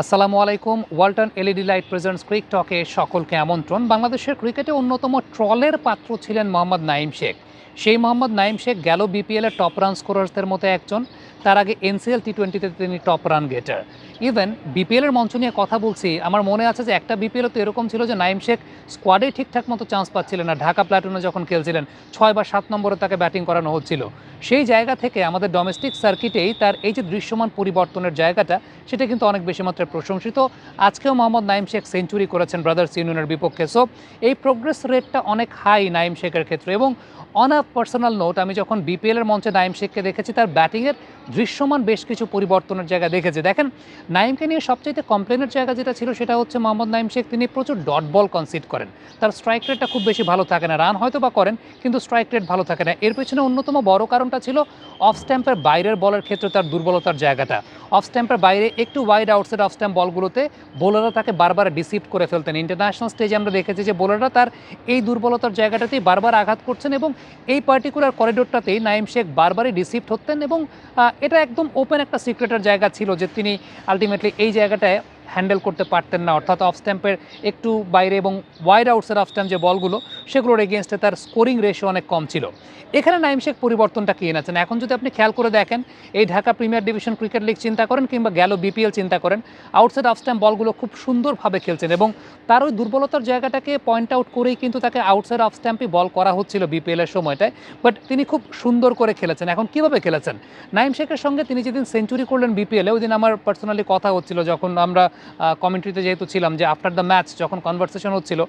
আসসালামু আলাইকুম। Walton LED light presents cric টকে সকলকে আমন্ত্রণ। বাংলাদেশের ক্রিকেটে অন্যতম ট্রলের পাত্র ছিলেন মোহাম্মদ নাইম শেখ। সেই মোহাম্মদ নাইম শেখ গেল বিপিএলের টপ রান স্কোরার্সদের মতো একজন। তার আগে এনসিএল টি টোয়েন্টিতে তিনি টপ রান গেটার ইভেন বিপিএলের মঞ্চ নিয়ে কথা বলছি, আমার মনে আছে যে একটা বিপিএল তো এরকম ছিল যে নাইম শেখ স্কোয়াডে ঠিকঠাক মতো চান্স পাচ্ছিলেন না। ঢাকা প্লাটুনে যখন খেলছিলেন, ছয় বা সাত নম্বরে তাকে ব্যাটিং করানো হচ্ছিল। সেই জায়গা থেকে আমাদের ডোমেস্টিক সার্কিটেই তার এই যে দৃশ্যমান পরিবর্তনের জায়গাটা, সেটা কিন্তু অনেক বেশি মাত্রায় প্রশংসিত। আজকেও মোহাম্মদ নাইম শেখ সেঞ্চুরি করেছেন ব্রাদার্স ইউনিয়নের বিপক্ষে। সো এই প্রোগ্রেস রেটটা অনেক হাই নাইম শেখের ক্ষেত্রে এবং অন আ পার্সোনাল নোট আমি যখন বিপিএলের মঞ্চে নাইম শেখকে দেখেছি, তার ব্যাটিংয়ের দৃশ্যমান বেশ কিছু পরিবর্তনের জায়গা দেখেছে। দেখেন নাইমকে নিয়ে সবচাইতে কমপ্লেনের জায়গা যেটা ছিল সেটা হচ্ছে মোহাম্মদ নাইম শেখ, তিনি প্রচুর ডট বল কনসিড করেন। তার স্ট্রাইক রেটটা খুব বেশি ভালো থাকে না রান হয়তো বা করেন, কিন্তু স্ট্রাইক রেট ভালো থাকে না। এর পেছনে অন্যতম বড় কারণটা ছিল অফ স্ট্যাম্পের বাইরের বলের ক্ষেত্রে তার দুর্বলতার জায়গাটা। অফ স্ট্যাম্পের বাইরে একটু ওয়াইড আউটসাইড অফ স্ট্যাম্প বলগুলোতে বোলাররা তাকে বারবার ডিসিভ করে ফেলতেন। ইন্টারন্যাশনাল স্টেজে আমরা দেখেছি যে বোলাররা তার এই দুর্বলতার জায়গাটাতেই বারবার আঘাত করছেন এবং এই পার্টিকুলার করিডোরটাতেই নাইম শেখ বারবারই ডিসিভড হতেন এবং এটা একদম ওপেন একটা সিক্রেটের জায়গা ছিল যে তিনি আলটিমেটলি এই জায়গাটায় হ্যান্ডেল করতে পারতেন না। অর্থাৎ অফ স্ট্যাম্পের একটু বাইরে এবং ওয়াইড আউটসের অফ স্ট্যাম্প যে বলগুলো, সেগুলোর এগেনস্টে তার স্কোরিং রেশিও অনেক কম ছিল। এখানে নাইম শেখ পরিবর্তনটা কি এনেছেন? এখন যদি আপনি খেয়াল করে দেখেন, এই Dhaka premier division cricket league চিন্তা করেন কিংবা গেল বিপিএল চিন্তা করেন আউটসাইড অফ স্ট্যাম্প বলগুলো খুব সুন্দরভাবে খেলছেন এবং তার ওই দুর্বলতার জায়গাটাকে পয়েন্ট আউট করেই কিন্তু তাকে আউটসাইড অফ স্ট্যাম্পই বল করা হচ্ছিল বিপিএলের সময়টায়। বাট তিনি খুব সুন্দর করে খেলেছেন। এখন কীভাবে খেলেছেন? নাইম শেখের সঙ্গে তিনি যেদিন সেঞ্চুরি করলেন বিপিএলে ওই দিন আমার পার্সোনালি কথা হচ্ছিল যখন আমরা কমেন্ট্রিতে যেহেতু ছিলাম যে আফটার দ্য ম্যাচ যখন কনভারসেশন হচ্ছিল।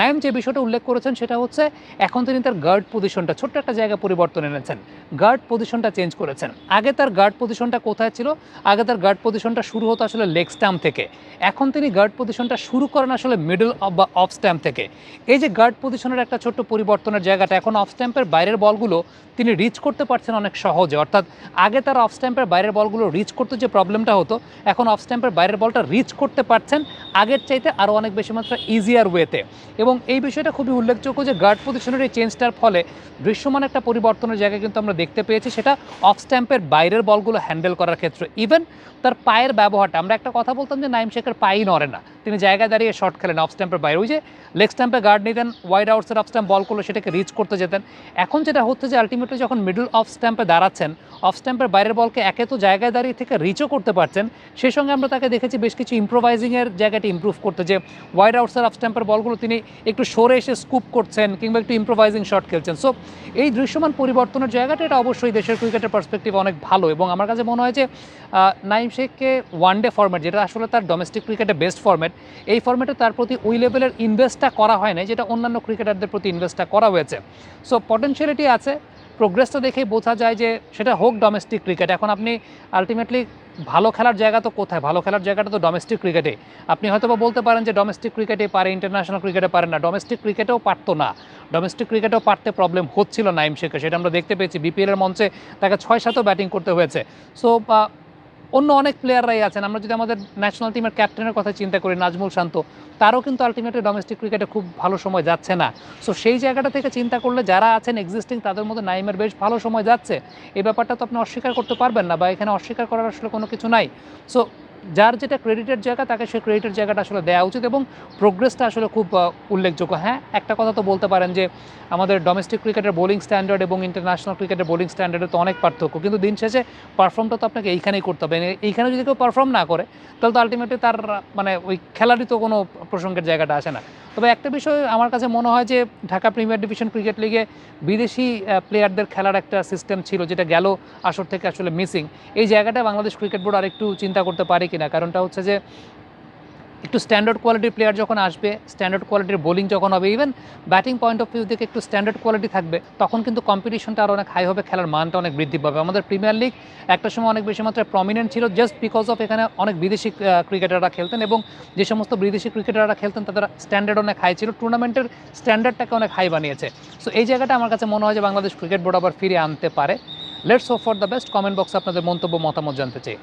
নাইম যে বিষয়টা উল্লেখ করেছেন সেটা হচ্ছে এখন তিনি তার গার্ড পজিশনটা ছোট্ট একটা জায়গা পরিবর্তন এনেছেন। গার্ড পজিশনটা চেঞ্জ করেছেন। আগে তার গার্ড পজিশনটা কোথায় ছিল? আগে তার গার্ড পজিশনটা শুরু হতো আসলে লেগ স্ট্যাম্প থেকে। এখন তিনি গার্ড পজিশনটা শুরু করেন আসলে মিডল বা অফ স্ট্যাম্প থেকে। এই যে গার্ড পজিশনের একটা ছোট্ট পরিবর্তনের জায়গাটা, এখন অফ স্ট্যাম্পের বাইরের বলগুলো তিনি রিচ করতে পারছেন অনেক সহজে। অর্থাৎ আগে তার অফ স্ট্যাম্পের বাইরের বলগুলো রিচ করতে যে প্রবলেমটা হতো, এখন অফ স্ট্যাম্পের বাইরের বলটা রিচ করতে পারছেন আগের চাইতে আরও অনেক বেশি মাত্রা ইজিয়ার ওয়েতে এবং এই বিষয়টা খুবই উল্লেখযোগ্য যে গার্ড পজিশনের এই চেঞ্জটার ফলে দৃশ্যমান একটা পরিবর্তনের জায়গা কিন্তু আমরা দেখতে পেয়েছি। সেটা অফ স্ট্যাম্পের বাইরের বলগুলো হ্যান্ডেল করার ক্ষেত্রে। ইভেন তার পায়ের ব্যবহারটা, আমরা একটা কথা বলতাম যে নাইম শেখের পাই নড়ে না। তিনি জায়গায় দাঁড়িয়ে শর্ট খেলেন অফ স্ট্যাম্পের বাইরে। ওই যে লেগ স্ট্যাম্পে গার্ড নিতেন ওয়াইড আউটসের অফ স্ট্যাম্প বলগুলো সেটাকে রিচ করতে যেতেন। এখন যেটা হচ্ছে যে আলটিমেটলি যখন মিডল অফ স্ট্যাম্পে দাঁড়াচ্ছেন অফ স্ট্যাম্পের বাইরের বলকে একে তো জায়গায় দাঁড়িয়ে থেকে রিচও করতে পারছেন সেই সঙ্গে আমরা তাকে দেখেছি বেশ কিছু ইম্প্রোভাইজিংয়ের জায়গাটি ইমপ্রুভ করতে, যে ওয়াইড আউটসের অফ স্ট্যাম্পের বলগুলো তিনি একটু সরে এসে স্কুপ করছেন কিংবা একটু ইম্প্রোভাইজিং শট খেলছেন। সো এই দৃশ্যমান পরিবর্তনের জায়গাটা, এটা অবশ্যই দেশের ক্রিকেটের পার্সপেক্টিভ অনেক ভালো এবং আমার কাছে মনে হয় যে নাইম শেখকে ওয়ান ডে ফর্ম্যাট যেটা আসলে তার ডোমেস্টিক ক্রিকেটে বেস্ট ফর্ম্যাট এই ফর্মেটে তার প্রতি ওই লেভেলের ইনভেস্টটা করা হয় না যেটা অন্যান্য ক্রিকেটারদের প্রতি ইনভেস্টটা করা হয়েছে। সো পটেনশিয়ালিটি আছে প্রোগ্রেসটা দেখেই বোঝা যায় যে সেটা হোক ডোমেস্টিক ক্রিকেট এখন আপনি আলটিমেটলি ভালো খেলার জায়গা তো কোথায়? ভালো খেলার জায়গাটা তো ডোমেস্টিক ক্রিকেটে আপনি হয়তো বা বলতে পারেন যে ডোমেস্টিক ক্রিকেটে পারে ইন্টারন্যাশনাল ক্রিকেটে পারে না। ডোমেস্টিক ক্রিকেটেও পারতো না। ডোমেস্টিক ক্রিকেটেও পারতে প্রবলেম হচ্ছিল নাইম শেখে সেটা আমরা দেখতে পেয়েছি। বিপিএলের মঞ্চে তাকে ছয় সাতও ব্যাটিং করতে হয়েছে। সো অন্য অনেক প্লেয়াররাই আছেন। আমরা যদি আমাদের ন্যাশনাল টিমের ক্যাপ্টেনের কথা চিন্তা করি, নাজমুল শান্ত, তারও কিন্তু আলটিমেটলি ডোমেস্টিক ক্রিকেটে খুব ভালো সময় যাচ্ছে না। সো সেই জায়গাটা থেকে চিন্তা করলে যারা আছেন এক্সিস্টিং তাদের মধ্যে নাইমের বেশ ভালো সময় যাচ্ছে। এই ব্যাপারটা তো আপনি অস্বীকার করতে পারবেন না বা এখানে অস্বীকার করার আসলে কোনো কিছু নাই। সো যার যেটা ক্রেডিটের জায়গা, তাকে সেই ক্রেডিটের জায়গাটা আসলে দেওয়া উচিত এবং প্রোগ্রেসটা আসলে খুব উল্লেখযোগ্য। হ্যাঁ একটা কথা তো বলতে পারেন যে, আমাদের ডোমেস্টিক ক্রিকেটের বোলিং স্ট্যান্ডার্ড এবং ইন্টারন্যাশনাল ক্রিকেটের বোলিং স্ট্যান্ডার্ডে তো অনেক পার্থক্য। কিন্তু দিন শেষে পারফর্মটা তো আপনাকে এইখানেই করতে হবে। এইখানে যদি কেউ পারফর্ম না করে, তাহলে তো আলটিমেটলি তার মানে ওই খেলারই তো কোনো প্রসঙ্গের জায়গাটা আসে না। তবে একটা বিষয় আমার কাছে মনে হয় যে ঢাকা প্রিমিয়ার ডিভিশন ক্রিকেট লিগে বিদেশি প্লেয়ারদের খেলার একটা সিস্টেম ছিল যেটা গেল আসর থেকে আসলে মিসিং এই জায়গাটা বাংলাদেশ ক্রিকেট বোর্ড আরেকটু চিন্তা করতে পারে কিনা? কারণটা হচ্ছে যে একটু স্ট্যান্ডার্ড কোয়ালিটির প্লেয়ার যখন আসবে স্ট্যান্ডার্ড কোয়ালিটির বোলিং যখন হবে even batting point of view থেকে একটু স্ট্যান্ডার্ড কোয়ালিটি থাকবে, তখন কিন্তু কম্পিটিশনটা আরও অনেক হাই হবে, খেলার মানটা অনেক বৃদ্ধি পাবে। আমাদের প্রিমিয়ার লিগ একটা সময় অনেক বেশি মাত্রায় প্রমিনেন্ট ছিল জাস্ট বিকজ অফ এখানে অনেক বিদেশি ক্রিকেটাররা খেলতেন এবং যে সমস্ত বিদেশি ক্রিকেটাররা খেলতেন, তাদের স্ট্যান্ডার্ড অনেক হাই ছিল টুর্নামেন্টের স্ট্যান্ডার্ডটাকে অনেক হাই বানিয়েছে। সো এই জায়গাটা আমার কাছে মনে হয় যে বাংলাদেশ ক্রিকেট বোর্ড আবার ফিরে আনতে পারে। Let's hope for the best comment বক্সে আপনাদের মন্তব্য, মতামত জানতে চাই।